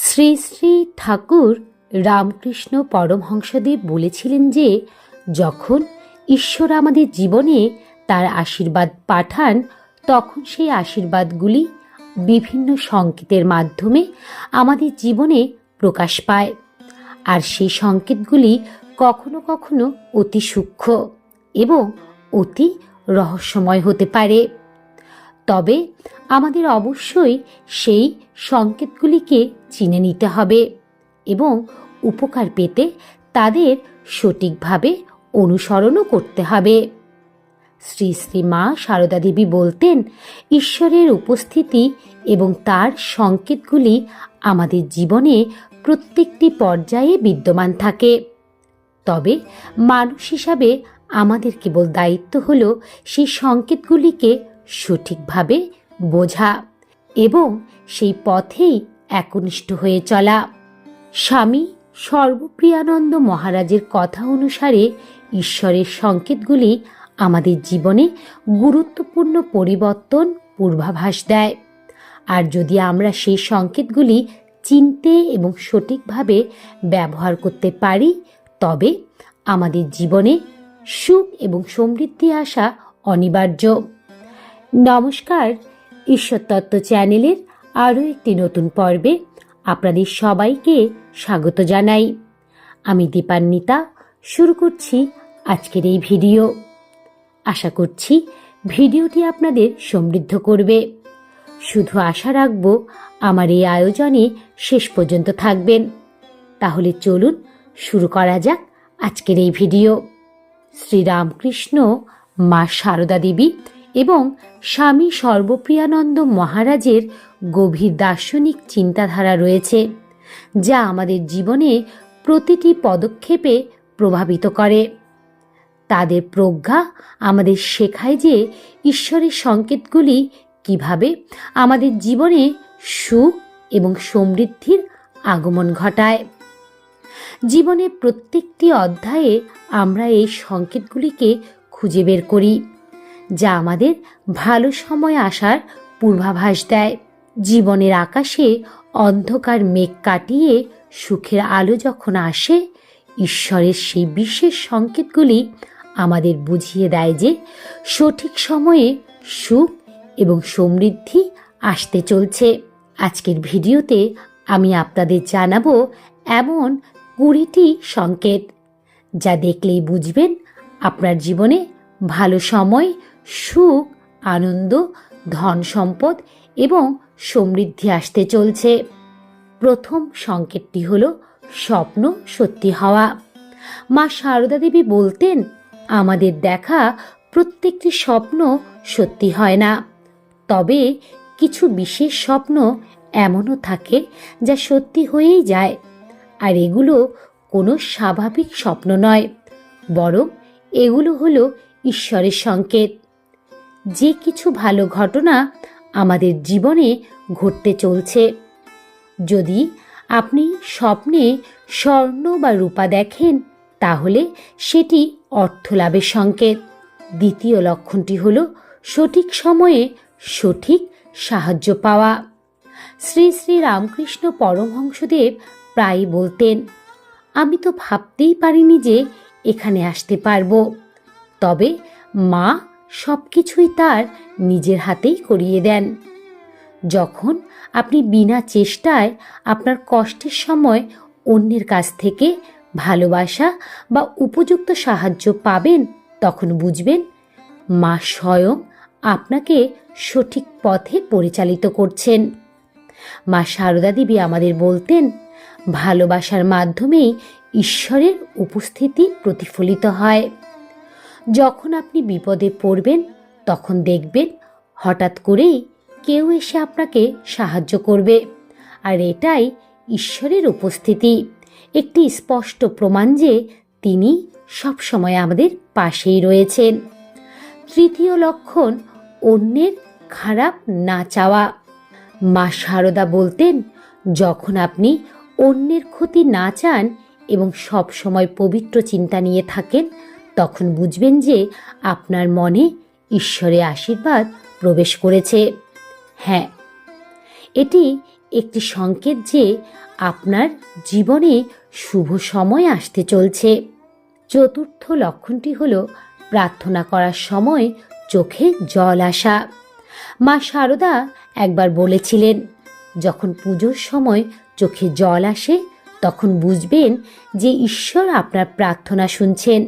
শ্রী শ্রী ঠাকুর রামকৃষ্ণ পরমহংসদেব বলেছিলেন যে, যখন ঈশ্বর আমাদের জীবনে তার আশীর্বাদ পাঠান, তখন সেই আশীর্বাদগুলি বিভিন্ন সংকেতের মাধ্যমে আমাদের জীবনে প্রকাশ পায়। আর সেই সংকেতগুলি কখনো কখনো অতি সূক্ষ্ম এবং অতি রহস্যময় হতে পারে। তবে আমাদের অবশ্যই সেই সংকেতগুলিকে চিনে নিতে হবে এবং উপকার পেতে তাদের সঠিকভাবে অনুসরণও করতে হবে। শ্রী শ্রী মা সারদা দেবী বলতেন, ঈশ্বরের উপস্থিতি এবং তার সংকেতগুলি আমাদের জীবনে প্রত্যেকটি পর্যায়ে বিদ্যমান থাকে। তবে মানুষ হিসাবে আমাদের কেবল দায়িত্ব হল সেই সংকেতগুলিকে সঠিকভাবে বোঝা এবং সেই পথেই একনিষ্ঠ হয়ে চলা। স্বামী সর্বপ্রিয়ানন্দ মহারাজের কথা অনুসারে ঈশ্বরের সংকেতগুলি আমাদের জীবনে গুরুত্বপূর্ণ পরিবর্তন, পূর্বাভাস দেয়। আর যদি আমরা সেই সংকেতগুলি চিনতে এবং সঠিকভাবে ব্যবহার করতে পারি, তবে আমাদের জীবনে সুখ এবং সমৃদ্ধি আসা অনিবার্য। নমস্কার ঈশ্বরতত্ত্ব চ্যানেলের আরও একটি নতুন পর্বে আপনাদের সবাইকে স্বাগত জানাই। আমি দীপান্বিতা, শুরু করছি আজকের এই ভিডিও। আশা করছি ভিডিওটি আপনাদের সমৃদ্ধ করবে। শুধু আশা রাখব, আমার এই আয়োজনে শেষ পর্যন্ত থাকবেন। তাহলে চলুন শুরু করা যাক আজকের এই ভিডিও। শ্রীরামকৃষ্ণ মা সারদা দেবী এবং স্বামী সর্বপ্রিয়ানন্দ মহারাজের গভীর দার্শনিক চিন্তাধারা রয়েছে, যা আমাদের জীবনে প্রতিটি পদক্ষেপে প্রভাবিত করে। তাদের প্রজ্ঞা আমাদের শেখায় যে ঈশ্বরের সংকেতগুলি কীভাবে আমাদের জীবনে সুখ এবং সমৃদ্ধির আগমন ঘটায়। জীবনের প্রত্যেকটি অধ্যায়ে আমরা এই সংকেতগুলিকে খুঁজে বের করি। যা আমাদের ভালো সময় আসার পূর্বাভাস দেয়। জীবনের আকাশে অন্ধকার মেঘ কাটিয়ে সুখের আলো যখন আসে, ঈশ্বরের সেই বিশেষ সংকেতগুলি আমাদের বুঝিয়ে দেয় যে সঠিক সময়ে সুখ এবং সমৃদ্ধি আসতে চলছে। আজকের ভিডিওতে আমি আপনাদের জানাব এমন কুড়িটি সংকেত, যা দেখলেই বুঝবেন আপনার জীবনে ভালো সময় সুখ, আনন্দ, ধন সম্পদ এবং সমৃদ্ধি আসতে চলছে। প্রথম সংকেতটি হল স্বপ্ন সত্যি হওয়া। মা সারদা দেবী বলতেন, আমাদের দেখা প্রত্যেকটি স্বপ্ন সত্যি হয় না। তবে কিছু বিশেষ স্বপ্ন এমনও থাকে যা সত্যি হয়েই যায়, আর এগুলো কোনো স্বাভাবিক স্বপ্ন নয়। বরং এগুলো হলো ঈশ্বরের সংকেত। যে কিছু ভালো ঘটনা আমাদের জীবনে ঘটতে চলছে। যদি আপনি স্বপ্নে স্বর্ণ বা রূপা দেখেন, তাহলে সেটি অর্থ লাভের সংকেত। দ্বিতীয় লক্ষণটি হল সঠিক সময়ে সঠিক সাহায্য পাওয়া। শ্রী শ্রী রামকৃষ্ণ পরমহংসদেব প্রায় বলতেন, আমি তো ভাবতেই পারিনি যে এখানে আসতে পারব। তবে মা সব কিছুই তার নিজের হাতেই করিয়ে দেন। যখন আপনি বিনা চেষ্টায় আপনার কষ্টের সময় অন্যের কাছ থেকে ভালোবাসা বা উপযুক্ত সাহায্য পাবেন, তখন বুঝবেন মা স্বয়ং আপনাকে সঠিক পথে পরিচালিত করছেন। মা সারদা দেবী আমাদের বলতেন, ভালোবাসার মাধ্যমেই ঈশ্বরের উপস্থিতি প্রতিফলিত হয়। যখন আপনি বিপদে পড়বেন, তখন দেখবেন হঠাৎ করেই কেউ এসে আপনাকে সাহায্য করবে। আর এটাই ঈশ্বরের উপস্থিতি। একটি স্পষ্ট প্রমাণ যে তিনি সবসময় আমাদের পাশেই রয়েছেন। তৃতীয় লক্ষণ, অন্যের খারাপ না চাওয়া। মা সারদা বলতেন, যখন আপনি অন্যের ক্ষতি না চান এবং সব সময় পবিত্র চিন্তা নিয়ে থাকেন তখন বুঝবেন যে আপনার মনে ঈশ্বরের আশীর্বাদ প্রবেশ করেছে। হ্যাঁ এটি একটি সংকেত যে আপনার জীবনে শুভ সময় আসতে চলছে। চতুর্থ লক্ষণটি হল প্রার্থনা করার সময় চোখে জল আসা। মা শারদা একবার বলেছিলেন, যখন পুজোর সময় চোখে জল আসে, তখন বুঝবেন যে ঈশ্বর আপনার প্রার্থনা শুনছেন।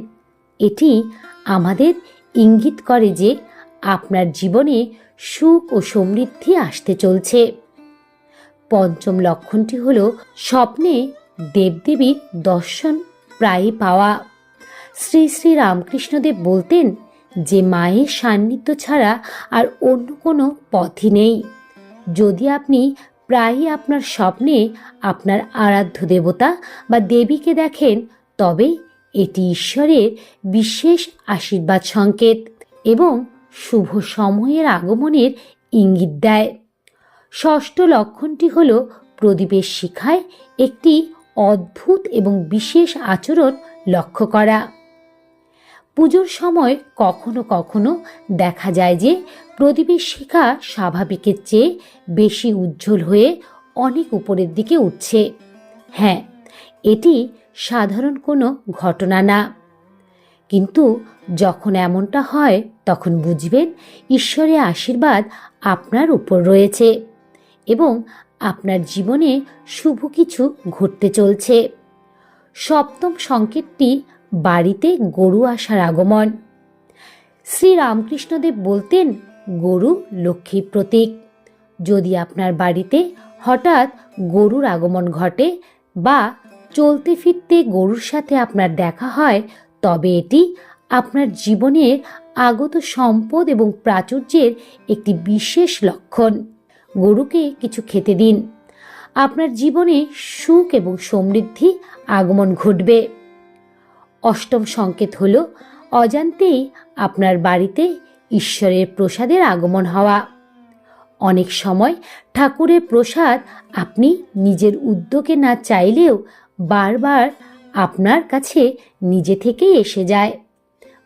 এটি আমাদের ইঙ্গিত করে যে আপনার জীবনে সুখ ও সমৃদ্ধি আসতে চলছে। পঞ্চম লক্ষণটি হল স্বপ্নে দেবদেবীর দর্শন প্রায়ই পাওয়া। শ্রী শ্রী রামকৃষ্ণদেব বলতেন যে মায়ের সান্নিধ্য ছাড়া আর অন্য কোনো পথই নেই। যদি আপনি প্রায়ই আপনার স্বপ্নে আপনার আরাধ্য দেবতা বা দেবীকে দেখেন তবে এটি ঈশ্বরের বিশেষ আশীর্বাদ সংকেত এবং শুভ সময়ের আগমনের ইঙ্গিত দেয়। ষষ্ঠ লক্ষণটি হল প্রদীপের শিখায় একটি অদ্ভুত এবং বিশেষ আচরণ লক্ষ্য করা। পুজোর সময় কখনো কখনো দেখা যায় যে প্রদীপের শিখা স্বাভাবিকের চেয়ে বেশি উজ্জ্বল হয়ে অনেক উপরের দিকে উঠছে। হ্যাঁ এটি সাধারণ কোনো ঘটনা না। কিন্তু যখন এমনটা হয়, তখন বুঝবেন ঈশ্বরের আশীর্বাদ আপনার উপর রয়েছে এবং আপনার জীবনে শুভ কিছু ঘটতে চলছে। সপ্তম সংকেতটি বাড়িতে গরু আসার আগমন। শ্রী রামকৃষ্ণদেব বলতেন, গরু লক্ষ্মীর প্রতীক। যদি আপনার বাড়িতে হঠাৎ গরুর আগমন ঘটে বা চলতে ফিরতে গরুর সাথে আপনার দেখা হয়, তবে এটি আপনার জীবনের আগত সম্পদ এবং প্রাচুর্যের একটি বিশেষ লক্ষণ। গরুকে কিছু খেতে দিন। আপনার জীবনে সুখ এবং সমৃদ্ধি আগমন ঘটবে। অষ্টম সংকেত হল, অজান্তেই আপনার বাড়িতে ঈশ্বরের প্রসাদের আগমন হওয়া। অনেক সময় ঠাকুরের প্রসাদ আপনি নিজের উদ্যোগে না চাইলেও বারবার আপনার কাছে নিজে থেকেই এসে যায়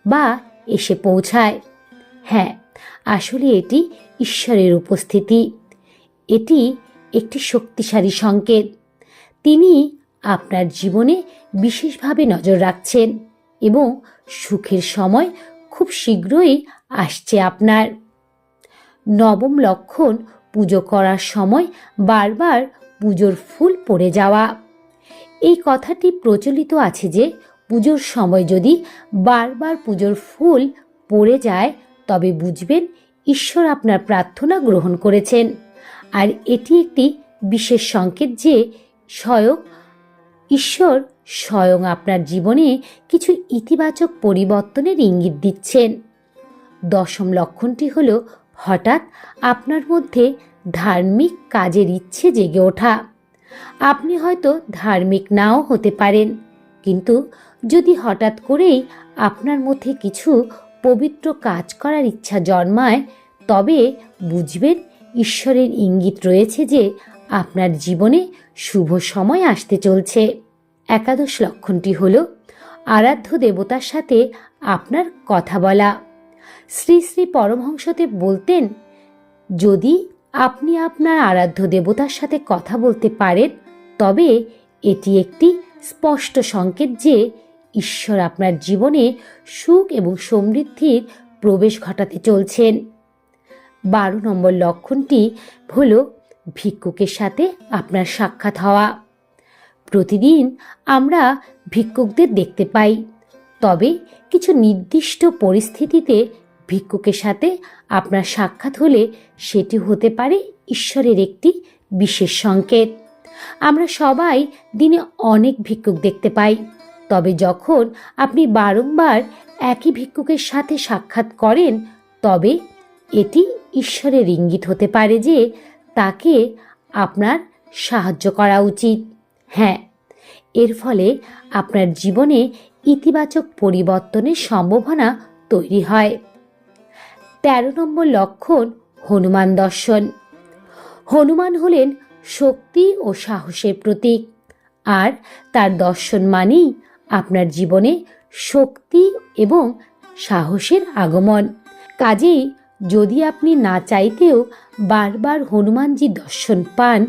বা এসে পৌঁছায়। হ্যাঁ আসলে এটি ঈশ্বরের উপস্থিতি। এটি একটি শক্তিশালী সংকেত। তিনি আপনার জীবনে বিশেষভাবে নজর রাখছেন এবং সুখের সময় খুব শীঘ্রই আসছে আপনার। নবম লক্ষণ, পুজো করার সময় বারবার পুজোর ফুল পড়ে যাওয়া। এই কথাটি প্রচলিত আছে যে, পুজোর সময় যদি বারবার পুজোর ফুল পড়ে যায়, তবে বুঝবেন ঈশ্বর আপনার প্রার্থনা গ্রহণ করেছেন। আর এটি একটি বিশেষ সংকেত যে, স্বয়ং ঈশ্বর স্বয়ং আপনার জীবনে কিছু ইতিবাচক পরিবর্তনের ইঙ্গিত দিচ্ছেন। দশম লক্ষণটি হল, হঠাৎ আপনার মধ্যে ধার্মিক কাজের ইচ্ছে জেগে ওঠা। আপনি হয়তো ধার্মিক নাও হতে পারেন। কিন্তু যদি হঠাৎ করেই আপনার মধ্যে কিছু পবিত্র কাজ করার ইচ্ছা জন্মায়, তবে বুঝবেন ঈশ্বরের ইঙ্গিত রয়েছে যে আপনার জীবনে শুভ সময় আসতে চলছে। একাদশ লক্ষণটি হল আরাধ্য দেবতার সাথে আপনার কথা বলা। শ্রী শ্রী পরমহংসদেব বলতেন, যদি আপনি আপনার আরাধ্য দেবতার সাথে কথা বলতে পারেন, তবে এটি একটি স্পষ্ট সংকেত যে ঈশ্বর আপনার জীবনে সুখ এবং সমৃদ্ধির প্রবেশ ঘটাতে চলছেন। বারো নম্বর লক্ষণটি হল ভিক্ষুকের সাথে আপনার সাক্ষাৎ হওয়া। প্রতিদিন আমরা ভিক্ষুকদের দেখতে পাই, তবে কিছু নির্দিষ্ট পরিস্থিতিতে ভিক্ষুকের সাথে আপনার সাক্ষাৎ হলে সেটি হতে পারে ঈশ্বরের একটি বিশেষ সংকেত। আমরা সবাই দিনে অনেক ভিক্ষুক দেখতে পাই। তবে যখন আপনি বারংবার একই ভিক্ষুকের সাথে সাক্ষাৎ করেন, তবে এটি ঈশ্বরের ইঙ্গিত হতে পারে যে তাকে আপনার সাহায্য করা উচিত। হ্যাঁ এর ফলে আপনার জীবনে ইতিবাচক পরিবর্তনের সম্ভাবনা তৈরি হয়। তেরো নম্বর লক্ষণ হনুমান দর্শন। হনুমান হলেন শক্তি ও সাহসের প্রতীক। আর তার দর্শন মানেই আপনার জীবনে শক্তি এবং সাহসের আগমন। কাজেই যদি আপনি না চাইতেও বারবার হনুমানজি দর্শন পান,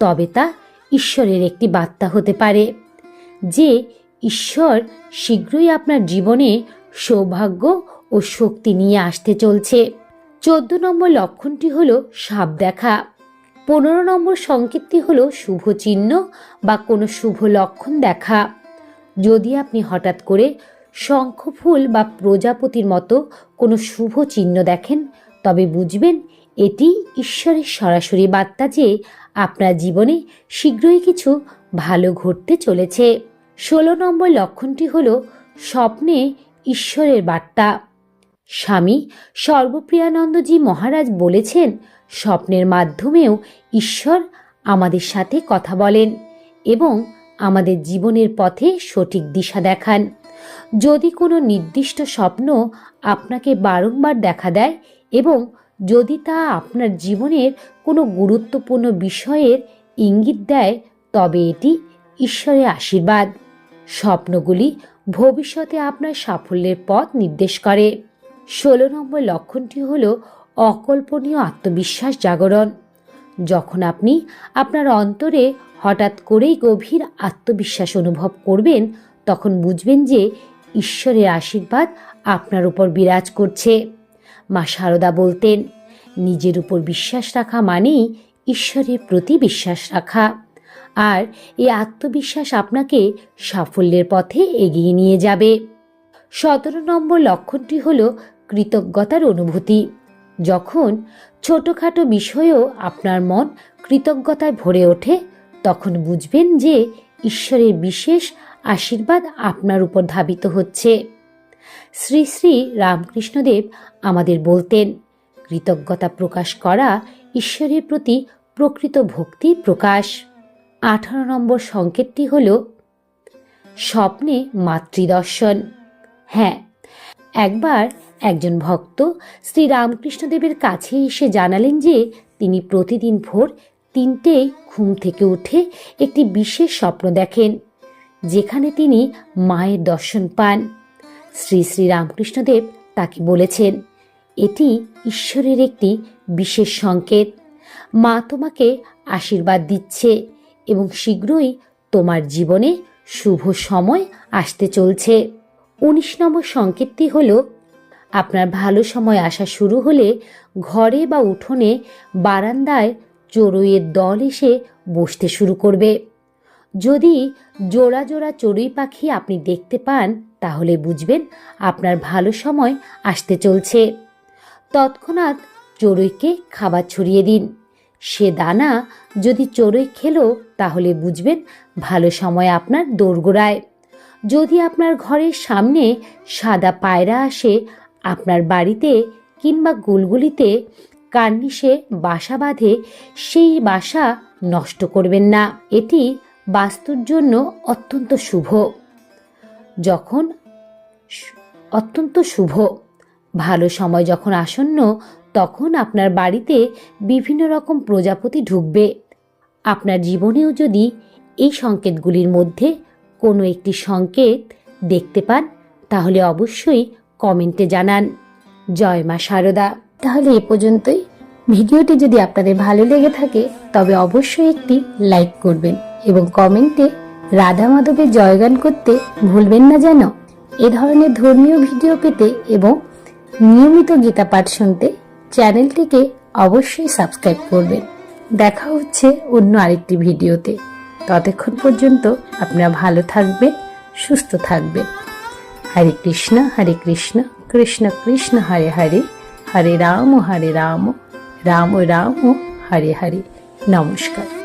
তবে তা ঈশ্বরের একটি বার্তা হতে পারে, যে ঈশ্বর শীঘ্রই আপনার জীবনে সৌভাগ্য ও শক্তি নিয়ে আসতে চলছে। চোদ্দ নম্বর লক্ষণটি হল সাপ দেখা। পনেরো নম্বর সংকেতটি হল শুভ চিহ্ন বা কোনো শুভ লক্ষণ দেখা। যদি আপনি হঠাৎ করে শঙ্খফুল বা প্রজাপতির মতো কোনো শুভ চিহ্ন দেখেন, তবে বুঝবেন এটি ঈশ্বরের সরাসরি বার্তা যে আপনার জীবনে শীঘ্রই কিছু ভালো ঘটতে চলেছে। ষোলো নম্বর লক্ষণটি হল স্বপ্নে ঈশ্বরের বার্তা। স্বামী সর্বপ্রিয়ানন্দজি মহারাজ বলেছেন, স্বপ্নের মাধ্যমেও ঈশ্বর আমাদের সাথে কথা বলেন এবং আমাদের জীবনের পথে সঠিক দিশা দেখান। যদি কোনো নির্দিষ্ট স্বপ্ন আপনাকে বারংবার দেখা দেয় এবং যদি তা আপনার জীবনের কোনো গুরুত্বপূর্ণ বিষয়ের ইঙ্গিত দেয়, তবে এটি ঈশ্বরের আশীর্বাদ। স্বপ্নগুলি ভবিষ্যতে আপনার সাফল্যের পথ নির্দেশ করে। ষোলো নম্বর লক্ষণটি হল অকল্পনীয় আত্মবিশ্বাস জাগরণ। যখন আপনি আপনার অন্তরে হঠাৎ করেই গভীর আত্মবিশ্বাস অনুভব করবেন, তখন বুঝবেন যে ঈশ্বরের আশীর্বাদ আপনার উপর বিরাজ করছে। মা শারদা বলতেন, নিজের উপর বিশ্বাস রাখা মানেই ঈশ্বরের প্রতি বিশ্বাস রাখা। আর এই আত্মবিশ্বাস আপনাকে সাফল্যের পথে এগিয়ে নিয়ে যাবে। সতেরো নম্বর লক্ষণটি হল কৃতজ্ঞতার অনুভূতি। যখন ছোটোখাটো বিষয়েও আপনার মন কৃতজ্ঞতায় ভরে ওঠে, তখন বুঝবেন যে ঈশ্বরের বিশেষ আশীর্বাদ আপনার উপর ধাবিত হচ্ছে। শ্রী শ্রী রামকৃষ্ণদেব আমাদের বলতেন, কৃতজ্ঞতা প্রকাশ করা ঈশ্বরের প্রতি প্রকৃত ভক্তি প্রকাশ। আঠারো নম্বর সংকেতটি হল, স্বপ্নে মাতৃদর্শন। হ্যাঁ একবার একজন ভক্ত শ্রী রামকৃষ্ণদেবের কাছে এসে জানালেন যে তিনি প্রতিদিন ভোর তিনটেই ঘুম থেকে উঠে একটি বিশেষ স্বপ্ন দেখেন, যেখানে তিনি মায়ের দর্শন পান। শ্রী শ্রী রামকৃষ্ণদেব তাকে বলেছেন, এটি ঈশ্বরের একটি বিশেষ সংকেত। মা তোমাকে আশীর্বাদ দিচ্ছে এবং শীঘ্রই তোমার জীবনে শুভ সময় আসতে চলছে। উনিশ নম্বর সংকেতটি হল, আপনার ভালো সময় আসা শুরু হলে ঘরে বা উঠোনে বারান্দায় চড়ুইয়ের দল এসে বসতে শুরু করবে। যদি জোড়া জোড়া চড়ুই পাখি আপনি দেখতে পান, তাহলে বুঝবেন আপনার ভালো সময় আসতে চলছে। তৎক্ষণাৎ চড়ুইকে খাবার ছড়িয়ে দিন। সে দানা যদি চড়ুই খেলো, তাহলে বুঝবেন ভালো সময় আপনার দোরগোড়ায়। যদি আপনার ঘরের সামনে সাদা পায়রা আসে, আপনার বাড়িতে কিংবা গুলগুলিতে কার্নিশে বাসা বাঁধে, সেই বাসা নষ্ট করবেন না। এটি বাস্তুর জন্য অত্যন্ত শুভ। যখন অত্যন্ত শুভ। ভালো সময় যখন আসন্ন, তখন আপনার বাড়িতে বিভিন্ন রকম প্রজাপতি ঢুকবে। আপনার জীবনেও যদি এই সংকেতগুলির মধ্যে কোনো একটি সংকেত দেখতে পান, তাহলে অবশ্যই কমেন্টে জানান। জয় মা শারদা তাহলে এ পর্যন্তই। ভিডিওটি যদি আপনাদের ভালো লেগে থাকে, তবে অবশ্যই একটি লাইক করবেন এবং কমেন্টে রাধা মাধবের জয়গান করতে ভুলবেন না যেন। এ ধরনের ধর্মীয় ভিডিও পেতে এবং নিয়মিত গীতা পাঠ শুনতে চ্যানেলটিকে অবশ্যই সাবস্ক্রাইব করবেন। দেখা হচ্ছে অন্য আরেকটি ভিডিওতে। ততক্ষণ পর্যন্ত আপনারা ভালো থাকবেন, সুস্থ থাকবেন। হরে কৃষ্ণ হরে কৃষ্ণ কৃষ্ণ কৃষ্ণ, হরে হরে হরে রাম হরে রাম রাম রাম, হরে হরে। নমস্কার।